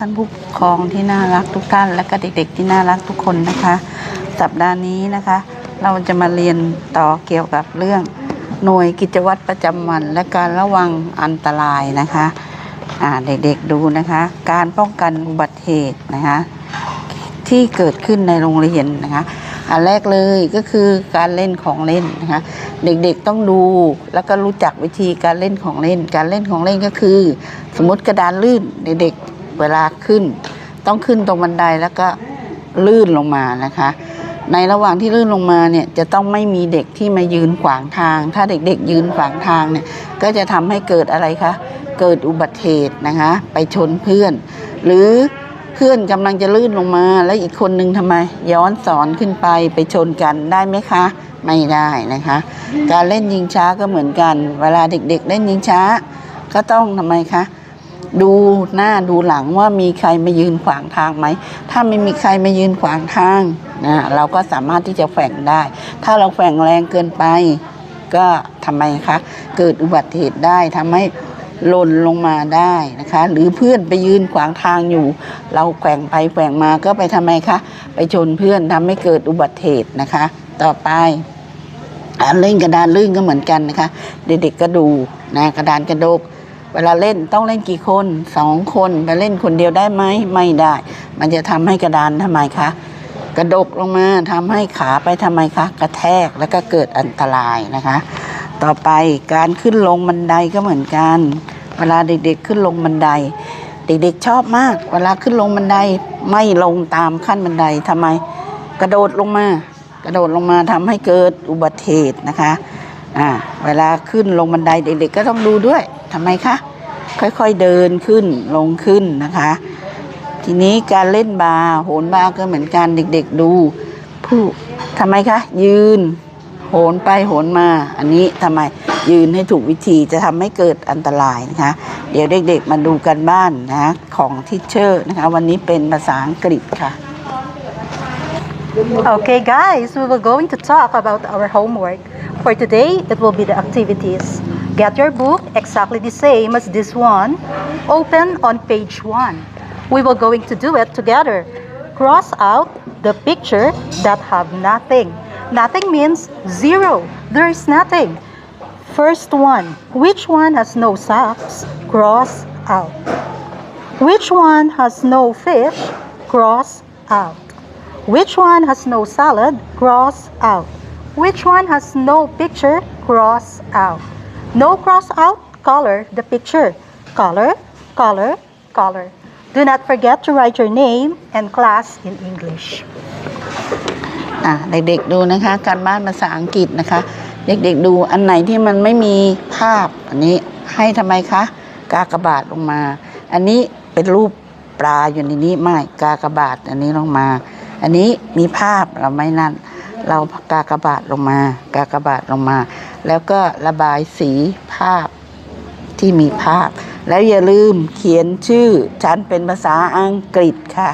ท่านผู้ปกครองที่น่ารักทุกท่าน และก็เด็กๆที่น่ารักทุกคนนะคะ สัปดาห์นี้นะคะ เราจะมาเรียนต่อเกี่ยวกับเรื่อง หน่วยกิจวัตรประจำวัน และการระวังอันตรายนะคะอ่าเด็กๆดูนะคะ การป้องกันอุบัติเหตุนะคะ ที่เกิดขึ้นในโรงเรียนนะคะอันแรกเลยก็คือการเล่นของเล่นนะคะ เด็กๆต้องดูแล้วก็รู้จักวิธีการเล่นของเล่น การเล่นของเล่นก็คือ สมมติกระดานลื่นเด็กๆ เวลาขึ้น ต้องขึ้นตรงบันไดแล้วก็ลื่นลงมานะคะ ในระหว่างที่ลื่นลงมาเนี่ยจะต้องไม่มีเด็กที่มายืนขวางทาง ถ้าเด็กๆยืนขวางทางเนี่ยก็จะทำให้เกิดอะไรคะเกิดอุบัติเหตุนะคะ ไปชนเพื่อน หรือเพื่อนกำลังจะลื่นลงมาแล้วอีกคนนึงทำไม ย้อนสอนขึ้นไปไปชนกันได้ไหมคะ ไม่ได้นะคะ การเล่นยิงช้าก็เหมือนกัน เวลาเด็กๆเล่นยิงช้า ก็ต้องทำไมคะ ดูหน้าดูหลังว่ามีใครมายืนขวางทางไหม ถ้าไม่มีใครมายืนขวางทางนะเราก็สามารถที่จะแฝงได้ ถ้าเราแฝงแรงเกินไป ก็ทำไมคะ เกิดอุบัติเหตุได้ทำให้หล่นลงมาได้นะคะ หรือเพื่อนไปยืนขวางทางอยู่ เราแกว่งไปแกว่งมาก็ไปทำไมคะไปชนเพื่อนทำให้เกิดอุบัติเหตุนะคะ ต่อไปอ่าเล่นกระดานลื่นก็เหมือนกันนะคะ เด็กๆก็ดูนะกระดานกระดก เวลาเล่นต้องเล่นกี่คนสองคนไปเล่นคนเดียวได้ไหมไม่ได้ มันจะทำให้กระดานทำไมคะ กระดกลงมาทำให้ขาไปทำไมคะ กระแทกแล้วก็เกิดอันตรายนะคะ ต่อไปการขึ้นลงบันไดก็เหมือนกัน เวลาเด็กๆขึ้นลงบันได เด็กๆชอบมาก เวลาขึ้นลงบันไดไม่ลงตามขั้นบันไดทำไม กระโดดลงมา กระโดดลงมาทำให้เกิดอุบัติเหตุนะคะอ่าเวลาขึ้นลงบันไดเด็กๆก็ต้องดูด้วย ทำไมคะ ค่อยๆเดินขึ้นลงขึ้นนะคะ ทีนี้การเล่นบาร์โหนบาร์ก็เหมือนกันเด็กๆดู ผู้ทำไมคะ ยืน โหนไปโหนมา อันนี้ทำไมยืนให้ถูกวิธีจะทำให้เกิดอันตรายนะคะ เดี๋ยวเด็กๆมาดูกันบ้านนะของทิชเชอร์นะคะ วันนี้เป็นภาษาอังกฤษค่ะ Okay, guys, we will going to talk about our homework. For today, it will be the activities. Get your book exactly the same as this one. Open on page one. We were going to do it together. Cross out the picture that have nothing. Nothing means zero. There is nothing. First one. Which one has no socks? Cross out. Which one has no fish? Cross out. Which one has no salad? Cross out. Which one has no picture? Cross out. No cross out, color the picture. Color, color, color. Do not forget to write your name and class in English. อะเด็กๆดูนะคะ การบ้านภาษาอังกฤษนะคะ เด็กๆดูอันไหนที่มันไม่มีภาพอันนี้ให้ทำไมคะ กากบาทลงมา อันนี้เป็นรูปปลาอยู่ในนี้ไม่กากบาทอันนี้ลงมา อันนี้มีภาพเราไม่นั่น เรากากบาทลงมา กากบาทลงมา แล้วก็ระบายสีภาพที่มีภาพ แล้วอย่าลืมเขียนชื่อ ฉันเป็นภาษาอังกฤษค่ะ